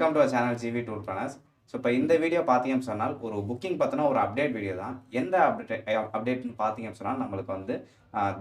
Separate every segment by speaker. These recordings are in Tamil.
Speaker 1: Welcome to channel GV tour planners so இப்போ இந்த வீடியோ பார்த்தீங்கன்னு சொன்னால் ஒரு புக்கிங் பற்றின ஒரு அப்டேட் வீடியோ தான். எந்த அப்டேட் அப்டேட்னு பார்த்தீங்கன்னு சொன்னால் நம்மளுக்கு வந்து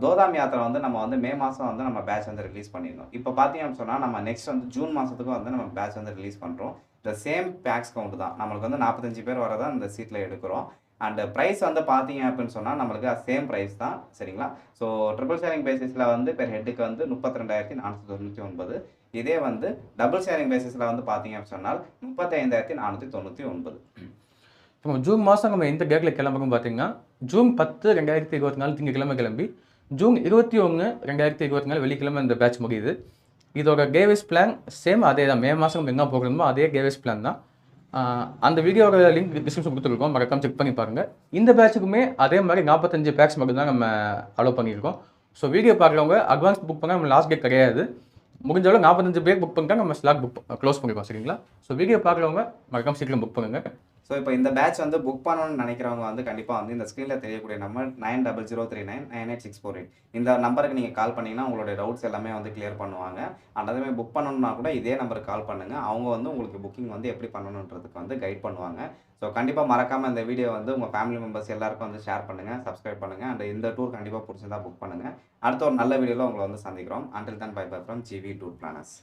Speaker 1: தோதாம் யாத்திரை வந்து நம்ம வந்து மே மாதம் வந்து நம்ம பேட்ச் வந்து ரிலீஸ் பண்ணியிருந்தோம். இப்போ பார்த்தீங்கன்னு சொன்னால் நம்ம நெக்ஸ்ட் வந்து ஜூன் மாதத்துக்கு வந்து நம்ம பேட்ச் வந்து ரிலீஸ் பண்ணுறோம் இந்த சேம் பேக்ஸ் கவுண்ட் தான். நம்மளுக்கு வந்து நாற்பத்தஞ்சு பேர் வரதான் இந்த சீட்டில் எடுக்கிறோம். அண்ட் ப்ரைஸ் வந்து பார்த்தீங்க அப்படின்னு சொன்னால் நம்மளுக்கு சேம் ப்ரைஸ் தான். சரிங்களா? ஸோ ட்ரிபிள் ஷேரிங் பேசிஸில் வந்து பெர் ஹெட்டுக்கு வந்து முப்பத்தி ரெண்டாயிரத்தி நானூற்றி தொண்ணூற்றி ஒன்பது. இதே வந்து டபுள் ஷேரிங் பேசிஸில் வந்து பார்த்தீங்க அப்படின்னு சொன்னால் முப்பத்தைந்தாயிரத்தி நானூற்றி தொண்ணூற்றி ஒன்பது.
Speaker 2: இப்போ ஜூன் மாதம் நம்ம எந்த டேட்டில் கிளம்புறோம் பார்த்தீங்கன்னா ஜூன் பத்து ரெண்டாயிரத்தி இருபத்தி நாலு திங்கக்கிழமை கிளம்பி ஜூன் இருபத்தி ஒன்று ரெண்டாயிரத்தி இருபத்தி நாலு வெள்ளிக்கிழமை இந்த பேட்ச் முடியுது. இதோட கேவேஸ் பிளான் சேம் அதே தான் மே மாதம் நம்ம எங்கே போகிறோமோ அதே கேவேஸ் பிளான் தான். அந்த வீடியோட லிங்க் டிஸ்கிரிப்ஷன் கொடுத்துருக்கோம். மறக்காம செக் பண்ணி பாருங்கள் இந்த பேட்சுக்குமே அதே மாதிரி நாற்பத்தஞ்சு பேக்ஸ் மட்டும் தான் நம்ம அலோவ் பண்ணியிருக்கோம். ஸோ வீடியோ பார்க்குறவங்க அட்வான்ஸ் புக் பண்ணால் நம்ம லாஸ்ட் டேட் கிடையாது. முடிஞ்சளவு நாற்பத்தஞ்சு பேர் புக் பண்ணிட்டா நம்ம ஸ்லாக் புக் க்ளோஸ் பண்ணிருக்கோம் சரிங்களா? ஸோ வீடியோ பார்க்குறவங்க மறக்காம சீக்கிரம் புக் பண்ணுங்கள்
Speaker 1: ஸோ இப்போ இந்த பேட்ச் வந்து புக் பண்ணணும்னு நினைக்கிறவங்க வந்து கண்டிப்பாக வந்து இந்த ஸ்க்ரீனில் தெரியக்கூடிய number nine double zero three nine nine eight six four eight இந்த நம்பருக்கு நீங்கள் கால் பண்ணிங்கன்னா உங்களுடைய டவுட்ஸ் எல்லாமே வந்து கிளியர் பண்ணுவாங்க. அண்ட் அதுமாதிரி புக் பண்ணணும்னா கூட இதே நம்பருக்கு கால் பண்ணுங்கள் அவங்க வந்து உங்களுக்கு புக்கிங் வந்து எப்படி பண்ணணுன்றதுக்கு வந்து கைட் பண்ணுவாங்க. ஸோ கண்டிப்பாக மறக்காமல் இந்த வீடியோ வந்து உங்கள் ஃபேமிலி மெம்பர்ஸ் எல்லாருக்கும் வந்து ஷேர் பண்ணுங்கள் சப்ஸ்கிரைப் பண்ணுங்கள் அண்ட் இந்த டூர் கண்டிப்பாக பிடிச்சிருந்தா புக் பண்ணுங்கள் அடுத்த ஒரு நல்ல வீடியோவில் உங்களை வந்து சந்திக்கிறோம். Until then bye bye from GV tour planners